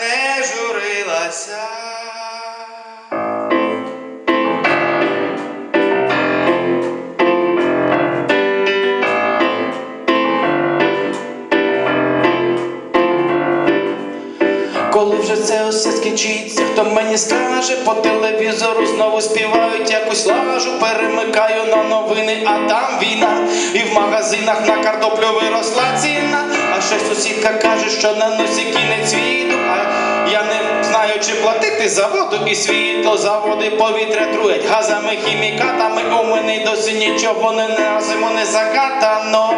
не журилася. Коли вже це усе скінчиться, хто мені скаже по телевізору знову співають якусь лажу, перемикаю на новини, а там війна. І в магазинах на картоплю виросла ціна. А ще сусідка каже, що на носі кінець світу. А я не знаю, чи платити за воду і світло. Заводи повітря труять газами, хімікатами. У мене досі нічого не на зиму не закатано.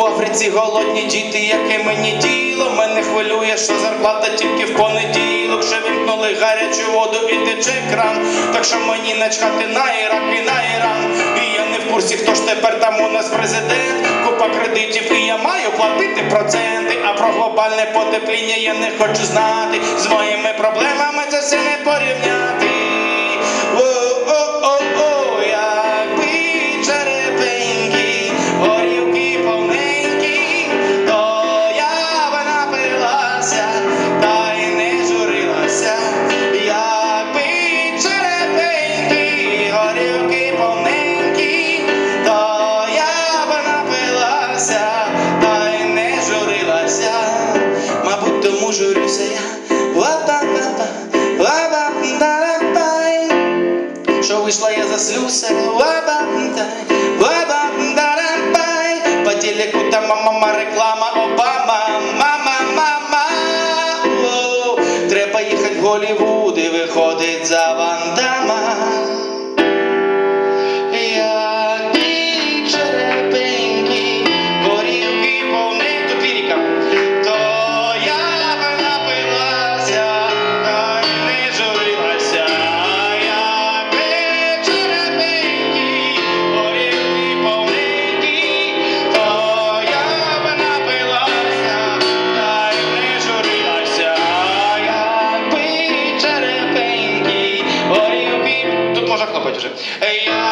У Африці голодні діти, яке мені діло. Мене хвилює, що зарплата тільки в понеділок. Ще вимкнули гарячу воду і тече кран. Так що мені начхати на Ірак і на Іран. І я не в курсі, хто ж тепер там у нас президент. Купа кредитів, і я маю платити проценти. А про глобальне потепління я не хочу знати. З моїми проблемами це все не порівняти. Що вийшла я за слюсаря, по телеку там мама реклама Обама, мама, мама, треба їхати в Голівуд і виходить за вантаж. hocam. Ey ya